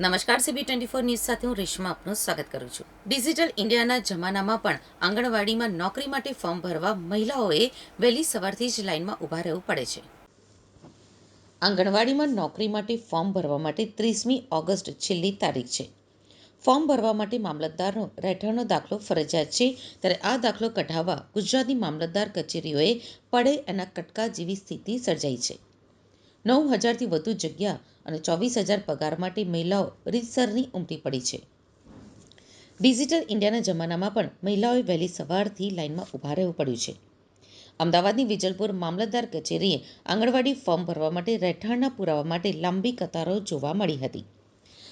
નમસ્કાર CB twenty four news સાથે હું રેશમા આપનું સ્વાગત કરું છું. ડિજિટલ ઇન્ડિયાના જમાનામાં પણ આંગણવાડીમાં નોકરી માટે ફોર્મ ભરવા મહિલાઓએ વહેલી સવારથી જ લાઇનમાં ઊભા રહેવું પડે છે. આંગણવાડીમાં નોકરી માટે ફોર્મ ભરવા માટે ત્રીસમી ઓગસ્ટ છેલ્લી તારીખ છે. ફોર્મ ભરવા માટે મામલતદારનો રહેઠાણનો દાખલો ફરજિયાત છે, ત્યારે આ દાખલો કઢાવવા ગુજરાતની મામલતદાર કચેરીઓએ પડે એના કટકા જેવી સ્થિતિ સર્જાઈ છે. નવ હજારથી વધુ જગ્યા અને ચોવીસ હજાર પગાર માટે મહિલાઓ રીતસરની ઉમટી પડી છે. ડિજિટલ ઇન્ડિયાના જમાનામાં પણ મહિલાઓએ વહેલી સવારથી લાઇનમાં ઊભા રહેવું પડ્યું છે. અમદાવાદની વિજલપુર મામલતદાર કચેરીએ આંગણવાડી ફોર્મ ભરવા માટે રહેઠાણના પુરાવા માટે લાંબી કતારો જોવા મળી હતી.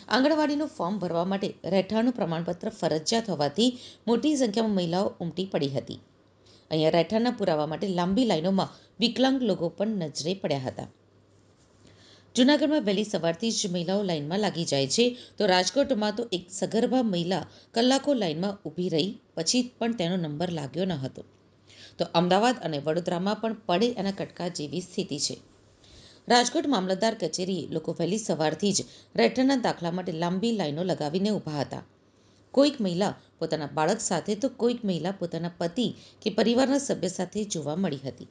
આંગણવાડીનું ફોર્મ ભરવા માટે રહેઠાણનું પ્રમાણપત્ર ફરજિયાત હોવાથી મોટી સંખ્યામાં મહિલાઓ ઉમટી પડી હતી. અહીંયા રહેઠાણના પુરાવા માટે લાંબી લાઈનોમાં વિકલાંગ લોકો પણ નજરે પડ્યા હતા. જૂનાગઢમાં વહેલી સવારથી જ મહિલાઓ લાઇનમાં લાગી જાય છે. તો રાજકોટમાં તો એક સગર્ભા મહિલા કલાકો લાઇનમાં ઊભી રહી, પછી પણ તેનો નંબર લાગ્યો ન હતો. તો અમદાવાદ અને વડોદરામાં પણ પડે એના કટકા જેવી સ્થિતિ છે. રાજકોટ મામલતદાર કચેરીએ લોકો વહેલી સવારથી જ રહેઠાણના દાખલા માટે લાંબી લાઈનો લગાવીને ઊભા હતા. કોઈક મહિલા પોતાના બાળક સાથે તો કોઈક મહિલા પોતાના પતિ કે પરિવારના સભ્ય સાથે જોવા મળી હતી.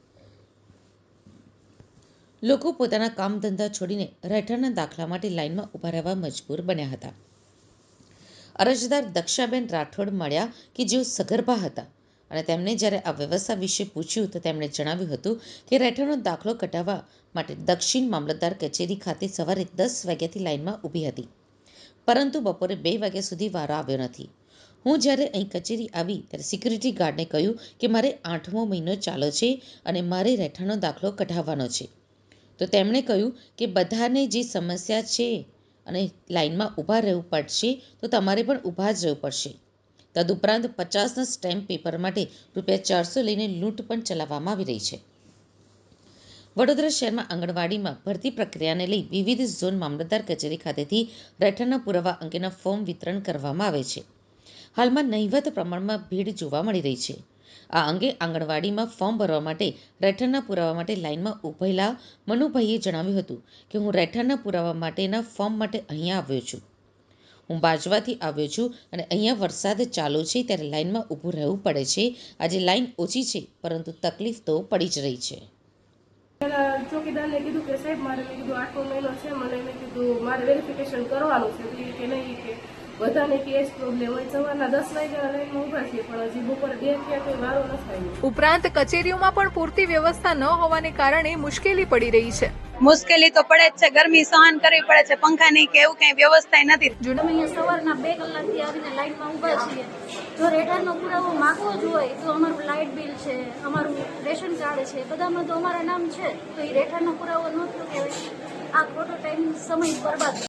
લોકો પોતાના કામ ધંધા છોડીને રહેઠાણના દાખલા માટે લાઇનમાં ઊભા રહેવા મજબૂર બન્યા હતા. અરજદાર દક્ષાબેન રાઠોડ મળ્યા કે જેઓ સગર્ભા હતા અને તેમને જ્યારે આ વ્યવસ્થા વિશે પૂછ્યું તો તેમણે જણાવ્યું હતું કે રહેઠાણનો દાખલો કઢાવવા માટે દક્ષિણ મામલતદાર કચેરી ખાતે સવારે દસ વાગ્યાથી લાઇનમાં ઊભી હતી. પરંતુ બપોરે બે વાગ્યા સુધી વારો આવ્યો નથી. હું જ્યારે અહીં કચેરી આવી ત્યારે સિક્યુરિટી ગાર્ડને કહ્યું કે મારે આઠમો મહિનો ચાલો છે અને મારે રહેઠાણનો દાખલો કઢાવવાનો છે. તો તેમણે કહ્યું કે બધાને જે સમસ્યા છે અને લાઇનમાં ઊભા રહેવું પડશે, તો તમારે પણ ઊભા જ રહેવું પડશે. તદુપરાંત પચાસના સ્ટેમ્પ પેપર માટે રૂપિયા ચારસો લઈને લૂંટ પણ ચલાવવામાં આવી રહી છે. વડોદરા શહેરમાં આંગણવાડીમાં ભરતી પ્રક્રિયાને લઈ વિવિધ ઝોન મામલતદાર કચેરી ખાતેથી રહેઠાણના પુરાવા અંગેના ફોર્મ વિતરણ કરવામાં આવે છે. હાલમાં નહિવત પ્રમાણમાં ભીડ જોવા મળી રહી છે. આ અંગે આંગણવાડીમાં ફોર્મ ભરવા માટે રહેઠાણના પુરાવા માટે લાઇનમાં ઊભેલા મનુભાઈએ જણાવ્યું હતું કે હું રહેઠાણના પુરાવા માટેના ફોર્મ માટે અહીંયા આવ્યો છું. હું બાજવાથી આવ્યો છું અને અહીંયા વરસાદ ચાલુ છે ત્યારે લાઇનમાં ઊભું રહેવું પડે છે. આજે લાઇન ઓછી છે, પરંતુ તકલીફ તો પડી જ રહી છે. ચોકીદારને કીધું કે સાહેબ, મારે કીધું આઠમો મહિનો છે, મને કીધું મારે વેરિફિકેશન કરવાનું છે કે નહીં કે બધાને કે જ પ્રોબ્લેમ હોય સવારના દસ વાગ્યા લાઈનમાં ઊભા છીએ પણ હજી બપોરે બે થયા કોઈ વારો નથી આવ્યો ઉપરાંત કચેરીઓમાં પણ પૂરતી વ્યવસ્થા ન હોવાને કારણે મુશ્કેલી પડી રહી છે. મુશ્કેલી તો પડે જ છે ગરમી સહન કરવી પડે છે પંખાની કે એવું કઈ વ્યવસ્થા નથી. અમે અહીંયા સવારના બે કલાકથી આવીને લાઇટમાં ઊભા છીએ. જો રેટારનો પુરાવો માગવો જ હોય તો અમારું લાઇટ બિલ છે અમારું રેશન કાર્ડ છે બધામાં તો અમારા નામ છે. તો એ રેટારનો પુરાવો ન થયો કહેવાય આ ખોટો ટાઈમ સમય બરબાદ